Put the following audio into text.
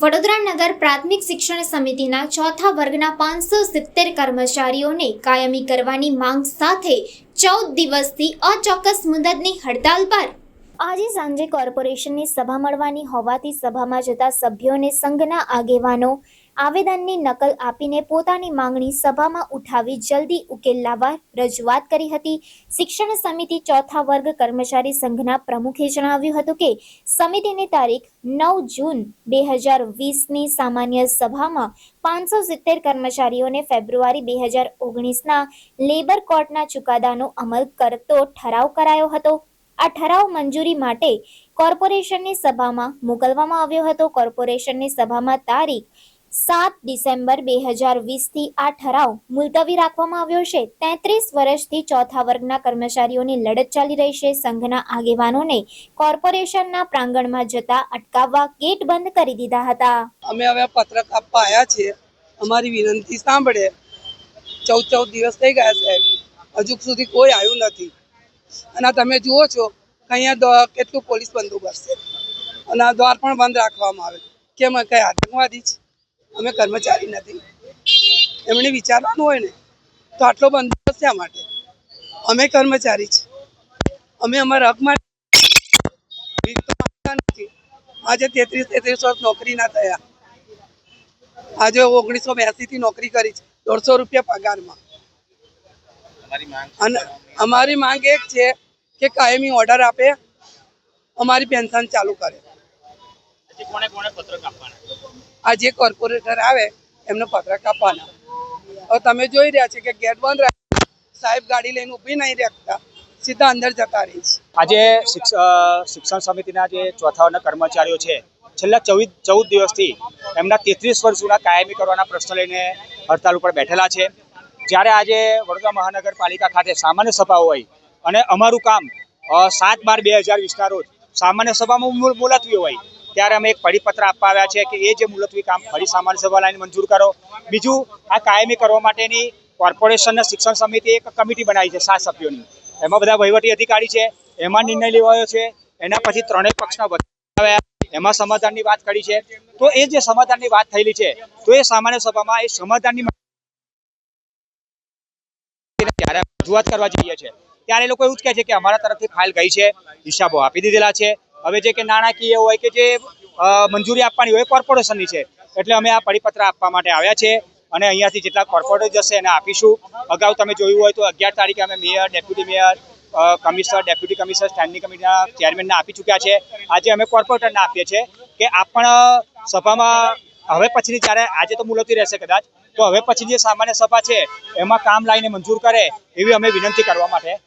વડોદરા નગર પ્રાથમિક શિક્ષણ સમિતિના ચોથા વર્ગના પાંચસો સિત્તેર કર્મચારીઓને કાયમી કરવાની માંગ સાથે ચૌદ દિવસથી અચોક્કસ મુદતની હડતાલ પર. આજે સાંજે કોર્પોરેશનની સભા મળવાની હોવાથી સભામાં જતા સભ્યોને સંઘના આગેવાનો આવેદનની નકલ આપીને પોતાની માંગણી સભામાં ઉઠાવી જલ્દી ઉકેલ લાવવા રજૂઆત કરી હતી. શિક્ષણ સમિતિ ચોથા વર્ગ કર્મચારી સંઘના પ્રમુખે જણાવ્યું હતું કે, સમિતિની તારીખ નવ જૂન બે હજાર વીસની સામાન્ય સભામાં પાંચસો સિત્તેર કર્મચારીઓને ફેબ્રુઆરી બે હજાર ઓગણીસના લેબર કોર્ટના ચુકાદાનો અમલ કરતો ઠરાવ કરાયો હતો. આ ઠરાવ મંજૂરી માટે કોર્પોરેશનની સભામાં મોકલવામાં આવ્યો હતો. કોર્પોરેશનની સભામાં તારીખ સાત ડિસેમ્બર બે હજાર વીસથી આ ઠરાવ મુલતવી રાખવામાં આવ્યો છે. તેત્રીસ વર્ષથી ચોથા વર્ગના કર્મચારીઓની લડત ચાલી રહી છે. સંઘના આગેવાનોને કોર્પોરેશનના પ્રાંગણમાં જતા અટકાવવા ગેટ બંધ કરી દીધા હતા. અમે હવે પત્રક આપવા આવ્યા છીએ. અમારી વિનંતી સાંભળે. ચૌદ ચૌદ દિવસ થઈ ગયા સાહેબ હજુ સુધી કોઈ આવ્યું નથી. અને તમે જુઓ છો અહીંયા કેટલું પોલીસ બંદોબસ્ત છે. અને દ્વાર પણ બંધ રાખવામાં આવે. કેમ કઈ આતંકવાદી છે. અમે કર્મચારી નથી. એમણે વિચારવાનું હોય ને તો આટલો બંદોબસ્ત શા માટે? અમે કર્મચારી છે. અમે અમારા હક માટે નથી. આજે તેત્રીસ તેત્રીસ વર્ષ નોકરી ના થયા. આજે ઓગણીસો બ્યાસી થી નોકરી કરી છે દોઢસો રૂપિયા પગારમાં. અને અમારી માંગ એક છે કે કાયમી ઓર્ડર આપે અમારી પેન્શન ચાલુ કરે. કોને કોને પત્રક આપવાના આ જે કોર્પોરેટર આવે, એમને પતરા કાપવાના. હવે તમે જોઈ રહ્યા છે કે ગેટ બંધ રાખે સાહેબ ગાડી લઈને ઊભી નહીં રાખતા સીધા અંદર જતા રહી છે. આજે શિક્ષણ સમિતિના જે ચોથા કર્મચારીઓ છે, છેલ્લા ચૌદ ચૌદ દિવસથી એમના તેત્રીસ વર્ષ જૂના કાયમી કરવાના પ્રશ્ન લઈને હડતાલ ઉપર બેઠેલા છે. જ્યારે આજે વડોદરા મહાનગરપાલિકા ખાતે સામાન્ય સભા હોય અને અમારું કામ સાત બાર બે હજાર વીસના રોજ સામાન્ય સભામાં મુલ- મુલતવી હોય ત્યારે અમે એક પરિપત્ર આપવા આવ્યા છે કે એ જે મુલતવી કામ ફરી સામાન્ય સભા લાઈને મંજૂર કરો. બીજું, આ કાયમી કરવા માટેની કોર્પોરેશનના શિક્ષણ સમિતિ એક કમિટી બનાવી છે, સાત સભ્યોની. એમાં બધા વહીવટી અધિકારી છે, એમાં નિર્ણય લેવાયો છે, એના પછી ત્રણેય પક્ષના આવ્યા એમાં સમાધાનની વાત કરી છે. તો એ જે સમાધાનની વાત થયેલી છે, તો એ સામાન્ય સભામાં એ સમાધાનની જ્યારે રજૂઆત કરવા જઈએ છે, ત્યારે એ લોકો એવું જ કહે છે કે અમારા તરફથી ફાઇલ ગઈ છે, હિસાબો આપી દીધેલા છે હવે જે કે નાણાકીય હોય કે જે મંજૂરી આપવાની હોય કોર્પોરેશનની છે. એટલે અમે આ પરિપત્ર આપવા માટે આવ્યા છે અને અહીંયાથી જેટલા કોર્પોરેટર જશે એને આપીશું. અગાઉ તમે જોયું હોય તો અગિયાર તારીખે અમે mayor, deputy mayor commissioner, deputy commissioner, standing કમિટીના ચેરમેનને આપી ચૂક્યા છે. આજે અમે કોર્પોરેટરને આપીએ છીએ કે આપ પણ સભામાં, હવે પછીની જ્યારે, આજે તો મુલતવી રહેશે કદાચ, તો હવે પછી જે સામાન્ય સભા છે, એમાં કામ લાવીને મંજૂર કરે એવી અમે વિનંતી કરવા માટે